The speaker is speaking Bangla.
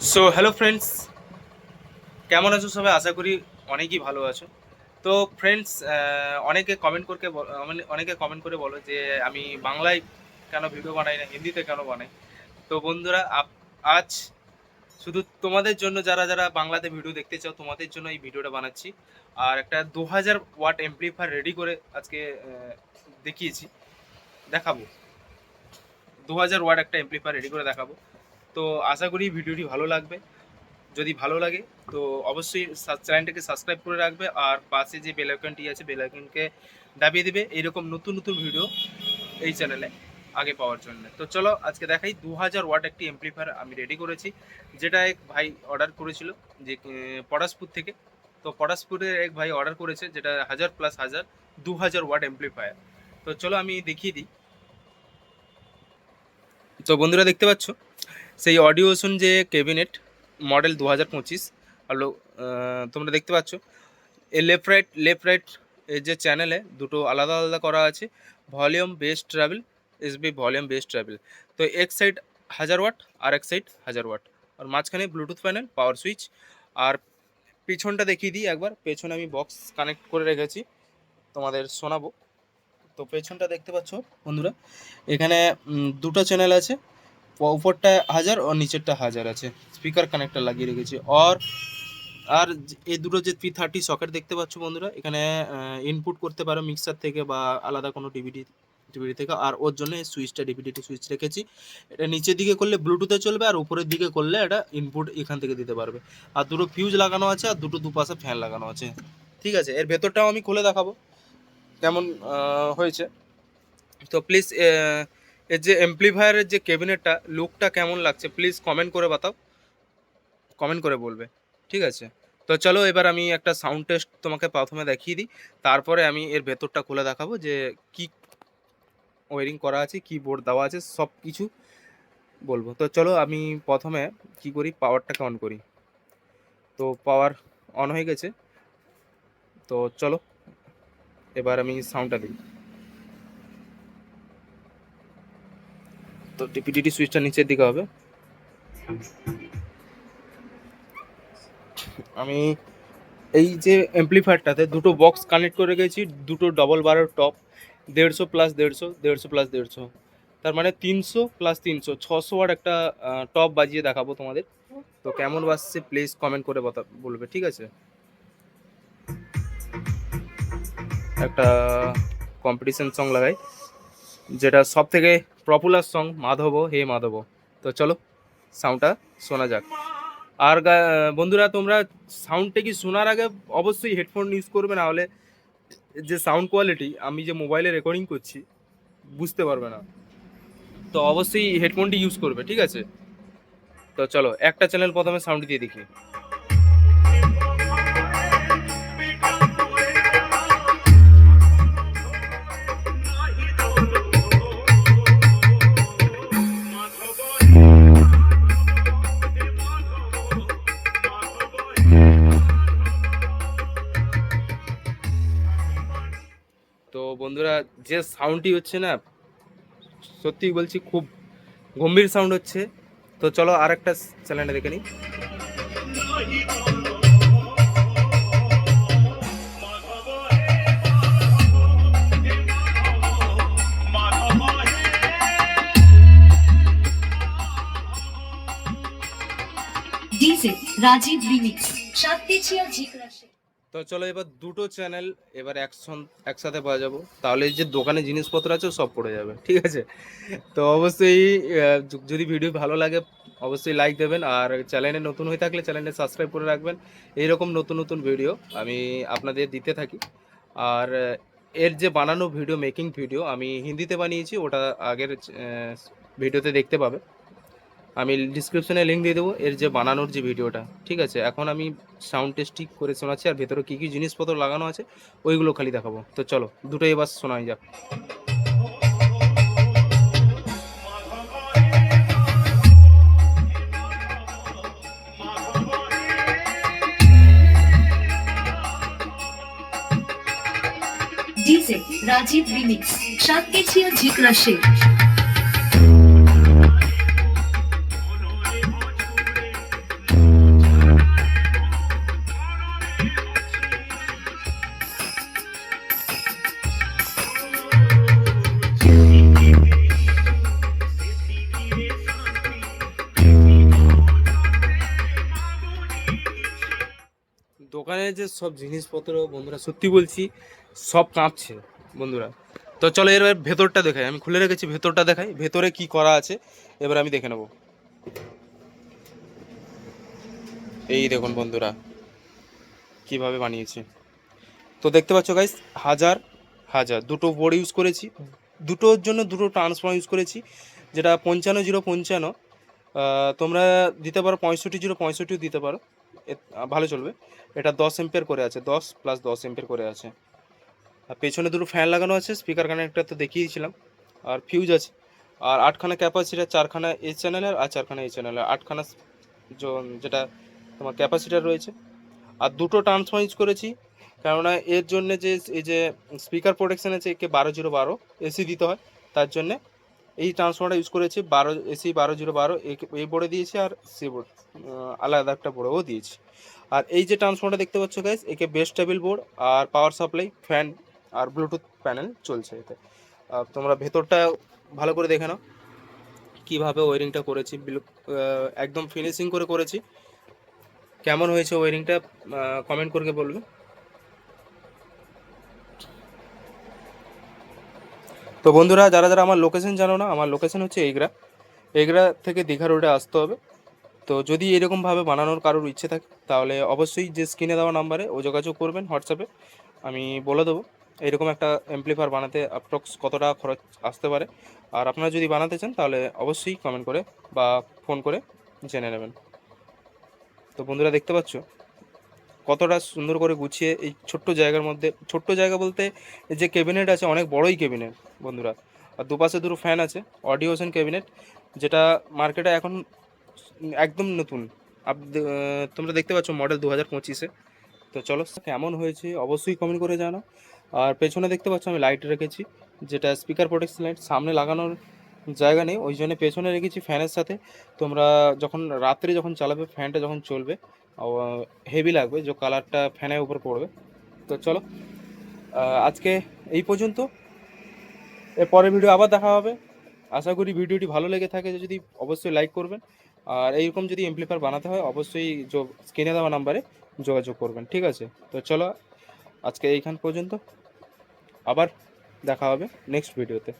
সো হ্যালো ফ্রেন্ডস কেমন আছো সবাই? আশা করি অনেকই ভালো আছো। তো ফ্রেন্ডস অনেকে কমেন্ট করে বল- মানে অনেকে কমেন্ট করে বলো যে, আমি বাংলায় কেন ভিডিও বানাই না? হিন্দিতে কেন বানাই? তো বন্ধুরা আজ শুধু তোমাদের জন্য যারা যারা বাংলাতে ভিডিও দেখতে চাও, তোমাদের জন্য এই ভিডিওটা বানাচ্ছি। আর একটা দু হাজার ওয়াট এমপ্লিফায়ার রেডি করে আজকে দেখিয়েছি। দেখাবো। দু হাজার ওয়াট একটা এমপ্লিফায়ার রেডি করে দেখাবো। তো আশা করি ভিডিওটি ভালো লাগবে। যদি ভালো লাগে, তো অবশ্যই চ্যানেলটাকে সাবস্ক্রাইব করে রাখবে আর পাশে যে বেল আইকনটি আছে, বেল আইকনকে দাবিয়ে দিবে এইরকম নতুন নতুন ভিডিও এই চ্যানেলে আগে পাওয়ার জন্য। তো চলো আজকে দেখাই দু হাজার ওয়াট একটি এমপ্লিফায়ার আমি রেডি করেছি, যেটা এক ভাই অর্ডার করেছিল যে পটাশপুর থেকে। তো পটাশপুরের এক ভাই অর্ডার করেছে, যেটা হাজার প্লাস হাজার দু হাজার ওয়াট এমপ্লিফায়ার তো চলো আমি দেখিয়ে দিই। তো বন্ধুরা দেখতে পাচ্ছ সেই অডিও শুন যে ক্যাবিনেট মডেল দু হাজার পঁচিশ। হলো তোমরা দেখতে পাচ্ছ এ লেফট রাইট লেফট রাইট এর যে চ্যানেলে দুটো আলাদা আলাদা করা আছে। ভলিউম বেস ট্রাভেল এসবি ভলিউম বেস ট্রাভেল তো এক সাইড হাজার ওয়াট আর এক সাইড হাজার ওয়াট আর মাঝখানে ব্লুটুথ প্যানেল পাওয়ার সুইচ আর পেছনটা দেখিয়ে দিই একবার। পেছনে আমি বক্স কানেক্ট করে রেখেছি। তোমাদের শোনাবো। তো পেছনটা দেখতে পাচ্ছ বন্ধুরা, এখানে দুটো চ্যানেল আছে। উপরটা হাজার ও নিচেরটা হাজার আছে। স্পিকার কানেক্টর লাগিয়ে রেখেছি। আর আর এই দুটো যে পি থার্টি সকেট দেখতে পাচ্ছ বন্ধুরা, এখানে ইনপুট করতে পারো মিক্সার থেকে বা আলাদা কোনো ডিভিডি ডিভিডি থেকে। আর ওর জন্য এই সুইচটা ডিভিডিটি সুইচ রেখেছি। এটা নিচের দিকে করলে ব্লুটুথে চলবে, আর উপরের দিকে করলে এটা ইনপুট এখান থেকে দিতে পারবে। আর দুটো ফিউজ লাগানো আছে, আর দুটো দুপাশে ফ্যান লাগানো আছে। ঠিক আছে, এর ভেতরটাও আমি খুলে দেখাবো। কেমন হয়েছে। তো প্লিজ এর যে এমপ্লিফায়ারের যে ক্যাবিনেটটা লুকটা কেমন লাগছে? প্লিজ কমেন্ট করে বাতাও। কমেন্ট করে বলবে। ঠিক আছে? তো চলো, এবার আমি একটা সাউন্ড টেস্ট তোমাকে প্রথমে দেখিয়ে দিই। তারপরে আমি এর ভেতরটা খুলে দেখাবো যে কি ওয়ারিং করা আছে কি বোর্ড দেওয়া আছে, সব কিছু বলব। তো চলো, আমি প্রথমে কি করি? পাওয়ারটাকে অন করি? তো পাওয়ার অন হয়ে গেছে। তো চলো, এবার আমি সাউন্ডটা দিই তো টিপিডিটি সুইচটা নিচের দিকে হবে। আমি এই যে অ্যাম্পলিফায়ারটাতে দুটো বক্স কানেক্ট করে গেছি দুটো ডবল বারের টপ দেড়শো প্লাস দেড়শো দেড়শো প্লাস দেড়শো। তার মানে তিনশো প্লাস তিনশো, ছশো ওয়াট একটা টপ বাজিয়ে দেখাবো তোমাদের। তো কেমন বাজছে প্লিজ কমেন্ট করে বলবে, ঠিক আছে? একটা কম্পিটিশন সং লাগাই। যেটা সব থেকে পপুলার সং মাধব হে মাধব তো চলো সাউন্ডটা শোনা যাক। আর বন্ধুরা, তোমরা সাউন্ডটা কি শোনার আগে অবশ্যই হেডফোন ইউজ করবে, না হলে যে সাউন্ড কোয়ালিটি আমি যে মোবাইলে রেকর্ডিং করছি, বুঝতে পারবে না। তো অবশ্যই হেডফোনটি ইউজ করবে, ঠিক আছে? তো চলো, একটা চ্যানেল প্রথমে সাউন্ড দিয়ে দেখি। যে সাউন্ডটি হচ্ছে না সত্যি বলছি খুব গম্ভীর সাউন্ড হচ্ছে। তো চলো আর একটা চ্যানেলটা দেখে নিই। রাজীব রিমিক্স। সাতটিচিয়া ঝিকরাশে তো চলো এবার দুটো চ্যানেল এবার একসাথে বাজাবো তাহলে যে দোকানে জিনিসপত্র আছে, সব পড়ে যাবে, ঠিক আছে? তো অবশ্যই যদি ভিডিও ভালো লাগে, অবশ্যই লাইক দেবেন। আর চ্যানেলে নতুন হয়ে থাকলে চ্যানেলে সাবস্ক্রাইব করে রাখবেন। এইরকম নতুন নতুন ভিডিও আমি আপনাদের দিতে থাকি। আর এর যে বানানো ভিডিও মেকিং ভিডিও আমি হিন্দিতে বানিয়েছি, ওটা আগের ভিডিওতে দেখতে পাবে। আমি ডিসক্রিপশনে লিঙ্ক দিয়ে দেবো, এর যে বানানোর যে ভিডিওটা, ঠিক আছে? এখন আমি সাউন্ড টেস্ট করে শোনাচ্ছি, আর ভেতরে কী কী জিনিসপত্র লাগানো আছে, ওইগুলো খালি দেখাবো। তো চলো, দুটোই এবার শোনাই যাক। রাজীব রিমিক্স সাতটিচিয়া ঝিকরাশে ওখানে যে সব জিনিসপত্র, বন্ধুরা, সত্যি বলছি, সব কাঁপছে, বন্ধুরা। তো চলো এবার ভেতরটা দেখাই। আমি খুলে রেখেছি, ভেতরটা দেখাই। ভেতরে কি করা আছে, এবার আমি দেখে নেব। এই দেখুন, বন্ধুরা, কীভাবে বানিয়েছে। তো দেখতে পাচ্ছ গাইস হাজার হাজার। দুটো বোর্ড ইউজ করেছি। দুটোর জন্য দুটো ট্রান্সফর্ম ইউজ করেছি, যেটা পঞ্চান্ন জিরো পঞ্চান্ন। তোমরা দিতে পারো, পঁয়ষট্টি জিরো পঁয়ষট্টিও দিতে পারো। ভালো চলবে। এটা দশ এম্পের করে আছে, দশ প্লাস দশ এম্পের করে আছে। আর পেছনে দুটো ফ্যান লাগানো আছে স্পিকার কানেক্টর তো দেখিয়েছিলাম। আর ফিউজ আছে। আর আটখানা ক্যাপাসিটার চারখানা এ চ্যানেলের আর চারখানা এই চ্যানেলের আটখানা যেটা তোমার ক্যাপাসিটার রয়েছে। আর দুটো ট্রান্সফর্ম ইউজ করেছি, কেননা এর জন্য যে, এই যে স্পিকার প্রোটেকশন আছে, একে বারো জিরো বারো এসি দিতে হয়। তার জন্যে এই ট্রান্সফর্মারটা ইউজ করেছি বারো এসি বারো জিরো বারো এই বোর্ডে দিয়েছি আর সি বোর্ড আলাদা একটা বোর্ডেও দিয়েছি। আর এই যে ট্রান্সফর্মারটা দেখতে পাচ্ছ গাইস একে বেস্ট টেবিল বোর্ড আর পাওয়ার সাপ্লাই ফ্যান আর ব্লুটুথ প্যানেল চলছে এতে। তোমরা ভেতরটা ভালো করে দেখে নাও। কীভাবে ওয়ারিংটা করেছি একদম ফিনিশিং করে করেছি। কেমন হয়েছে ওয়ারিংটা কমেন্ট করে বলবে। তো বন্ধুরা, যারা যারা আমার লোকেশন জানো না, আমার লোকেশন হচ্ছে এগরা। এগরা থেকে দীঘা রোডে আসতে হবে। তো যদি এরকমভাবে বানানোর কারোর ইচ্ছে থাকে, তাহলে অবশ্যই যে স্ক্রিনে দেওয়া নাম্বারে ও যোগাযোগ করবেন হোয়াটসঅ্যাপে আমি বলে দেবো, এরকম একটা এমপ্লিফায়ার বানাতে অ্যাপ্রক্স কত টাকা খরচ আসতে পারে। আর আপনারা যদি বানাতে চান, তাহলে অবশ্যই কমেন্ট করে বা ফোন করে জেনে নেবেন। তো বন্ধুরা, দেখতে পাচ্ছ? কতটা সুন্দর করে গুছিয়ে এই ছোট্ট জায়গার মধ্যে, ছোট্ট জায়গা বলতে যে ক্যাবিনেট আছে, অনেক বড়ই ক্যাবিনেট বন্ধুরা। আর দুপাশে দুটো ফ্যান আছে অডিওশন ক্যাবিনেট যেটা মার্কেটে এখন একদম নতুন। আপ তোমরা দেখতে পাচ্ছ মডেল দু হাজার পঁচিশে। তো চলো, কেমন হয়েছে অবশ্যই কমেন্ট করে জানাও। আর পেছনে দেখতে পাচ্ছ আমি লাইট রেখেছি, যেটা স্পিকার প্রোটেকশন লাইট সামনে লাগানোর জায়গা নেই, ওই জন্য পেছনে রেখেছি ফ্যানের সাথে। তোমরা যখন রাত্রে যখন চালাবে, ফ্যানটা যখন চলবে হেভি লাগবে, যে কালারটা ফ্যানের উপর পড়বে। তো চলো আজকে এই পর্যন্ত। এর পরের ভিডিও আবার দেখা হবে। আশা করি ভিডিওটি ভালো লেগে থাকে, যদি অবশ্যই লাইক করবেন। আর এইরকম যদি এমপ্লিফায়ার বানাতে হয়, অবশ্যই স্ক্রিনে দেওয়া নাম্বারে যোগাযোগ করবেন, ঠিক আছে? তো চলো, আজকে এইখান পর্যন্ত। আবার দেখা হবে নেক্সট ভিডিওতে